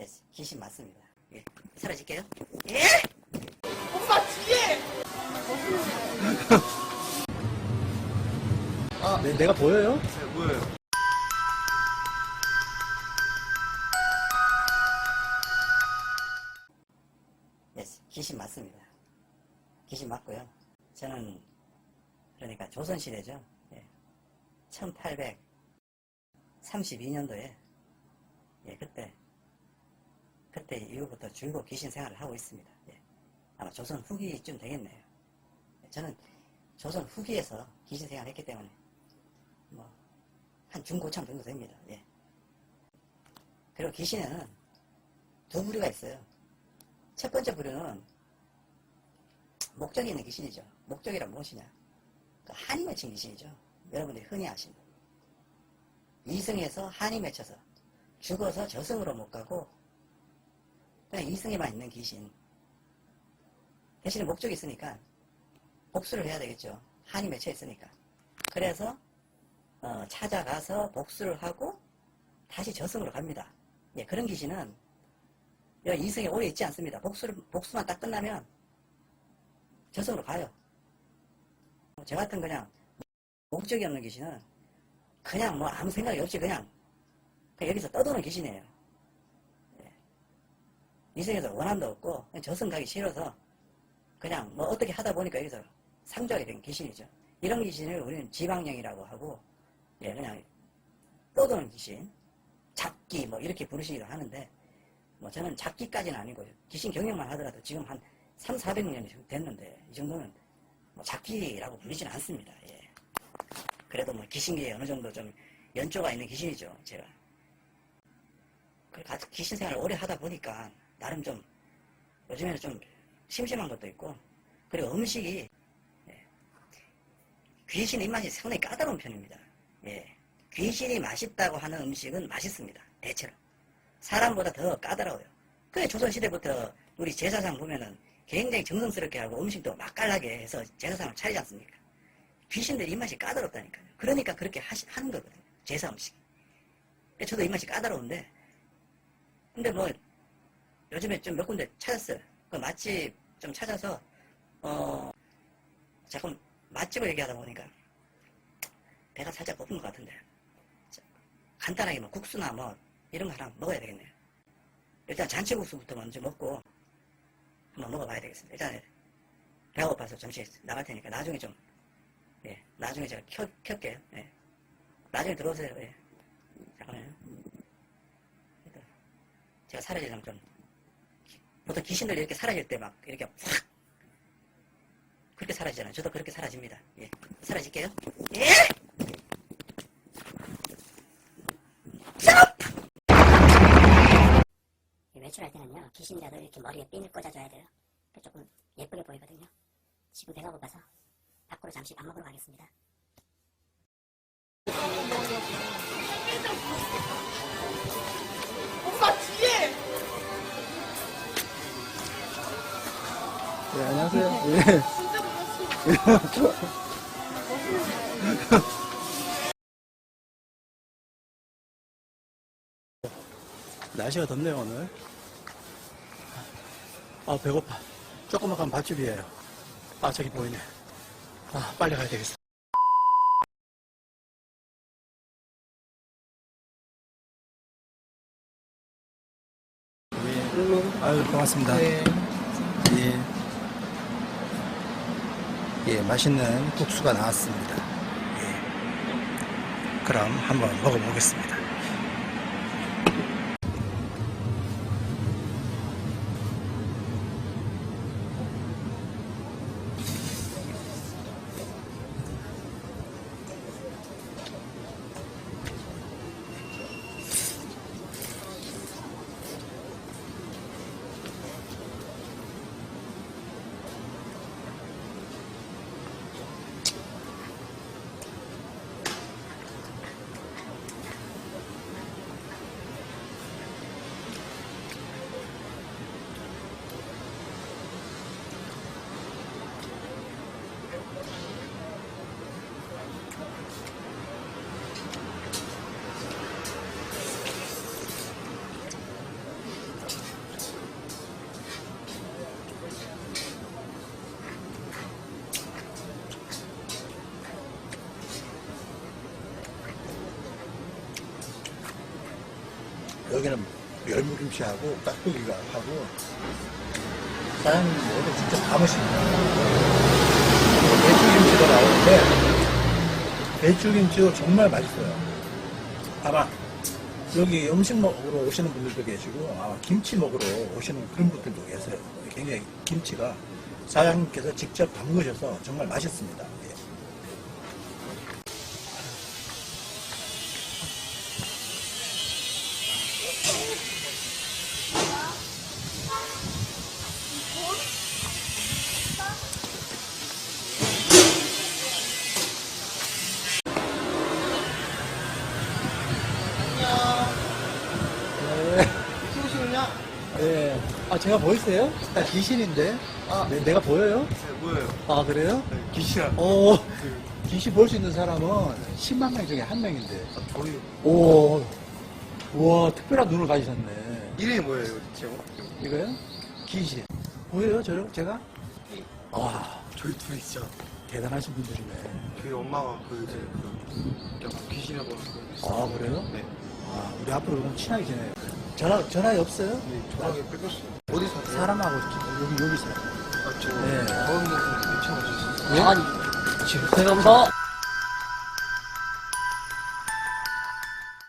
예, 귀신 맞습니다. 예, 사라질게요. 예! 네, 내가 보여요? 예, 귀신 맞습니다. 귀신 맞고요. 저는 그러니까 조선시대죠. 예, 1832년도에 예, 그때 그때 이후부터 줄곧 귀신 생활을 하고 있습니다. 예, 아마 조선 후기쯤 되겠네요. 예, 저는 조선 후기에서 귀신 생활을 했기 때문에 뭐 한 중고참 정도 됩니다. 예. 그리고 귀신은 두 부류가 있어요. 첫 번째 부류는 목적이 있는 귀신이죠. 목적이란 무엇이냐? 그 한이 맺힌 귀신이죠. 여러분들이 흔히 아시는. 이승에서 한이 맺혀서 죽어서 저승으로 못 가고 그냥 이승에만 있는 귀신. 대신에 목적이 있으니까 복수를 해야 되겠죠. 한이 맺혀 있으니까. 그래서 어, 찾아가서 복수를 하고 다시 저승으로 갑니다. 예, 그런 귀신은 이승에 오래 있지 않습니다. 복수를, 복수만 딱 끝나면 저승으로 가요. 저 같은 그냥 목적이 없는 귀신은 그냥 뭐 아무 생각이 없이 그냥, 그냥 여기서 떠도는 귀신이에요. 예. 이승에서 원함도 없고 저승 가기 싫어서 그냥 뭐 어떻게 하다 보니까 여기서 상주하게 된 귀신이죠. 이런 귀신을 우리는 지방령이라고 하고 예, 그냥 떠도는 귀신, 잡기 뭐 이렇게 부르시기도 하는데 뭐 저는 잡기까지는 아니고요. 귀신 경영만 하더라도 지금 한 3, 400년이 됐는데 이 정도는 뭐 잡기라고 부르지는 않습니다. 예. 그래도 뭐 귀신계에 어느 정도 좀 연조가 있는 귀신이죠. 제가. 같이 귀신 생활을 오래 하다 보니까 나름 좀 요즘에는 좀 심심한 것도 있고 그리고 음식이 예. 귀신 입맛이 상당히 까다로운 편입니다. 예. 귀신이 맛있다고 하는 음식은 맛있습니다. 대체로. 사람보다 더 까다로워요. 그래 조선 시대부터 우리 제사상 보면은 굉장히 정성스럽게 하고 음식도 맛깔나게 해서 제사상을 차리지 않습니까? 귀신들 입맛이 까다롭다니까요. 그러니까 그렇게 하시, 하는 거거든요. 제사 음식. 저도 입맛이 까다로운데 근데 뭐 요즘에 좀 몇 군데 찾았어요. 그 맛집 좀 찾아서 어 자꾸 맛집을 얘기하다 보니까 배가 살짝 고픈 것 같은데 자, 간단하게 뭐 국수나 뭐 이런 거 하나 먹어야 되겠네요. 일단 잔치국수부터 먼저 먹고 한번 먹어봐야 되겠습니다. 일단 배가 고파서 잠시 나갈 테니까 나중에 좀 예, 나중에 제가 켜, 켤게요. 예. 나중에 들어오세요. 예. 잠깐만요. 제가 사라지려면 좀 보통 귀신들 이렇게 사라질 때 막 이렇게 확 그렇게 사라지잖아요. 저도 그렇게 사라집니다. 예. 사라질게요. 예! 외출할 때는요 귀신이라도 이렇게 머리에 핀을 꽂아줘야 돼요 그 조금 예쁘게 보이거든요 지금 배가 고파서 밖으로 잠시 밥 먹으러 가겠습니다 네, 안녕하세요. 예. 날씨가 덥네요, 오늘. 아, 배고파. 조금만 가면 밥집이에요. 아, 저기 보이네. 아, 빨리 가야 되겠어. 예. 아유, 고맙습니다. 예. 예, 맛있는 국수가 나왔습니다. 예. 그럼 한번 먹어보겠습니다. 여기는 열무김치하고 깍두기가 하고 사장님 오늘 진짜 다 멋있습니다. 배추김치도 나오는데 배추김치도 정말 맛있어요. 아마 여기 음식 먹으러 오시는 분들도 계시고 아마 김치 먹으러 오시는 그런 분들도 계세요. 굉장히 김치가 사장님께서 직접 담그셔서 정말 맛있습니다. 예. 누구시냐? 네. 아, 제가 보이세요? 나 귀신인데. 아. 네, 내가 보여요? 네, 뭐예요? 아, 그래요? 네, 기시야. 어, 귀신 볼 수 있는 사람은 10만 명 중에 한 명인데. 저희 오, 우와, 특별한 눈을 가지셨네. 이름이 뭐예요, 제가? 이거요? 귀신. 보여요, 저요? 제가? 와, 저희 둘이 진짜 대단하신 분들이네. 저희 엄마가 그 이제 그 약간 귀신이라고 하는 아, 그래요? 네. 아, 우리 앞으로 그럼 친하게 지내요. 전화, 전화기 없어요? 네, 전화기 뺏겼어요. 사람하고 여기, 여기 살아요. 아, 저 네. 저는 미쳐가지고 예? 아니, 죄송합니다.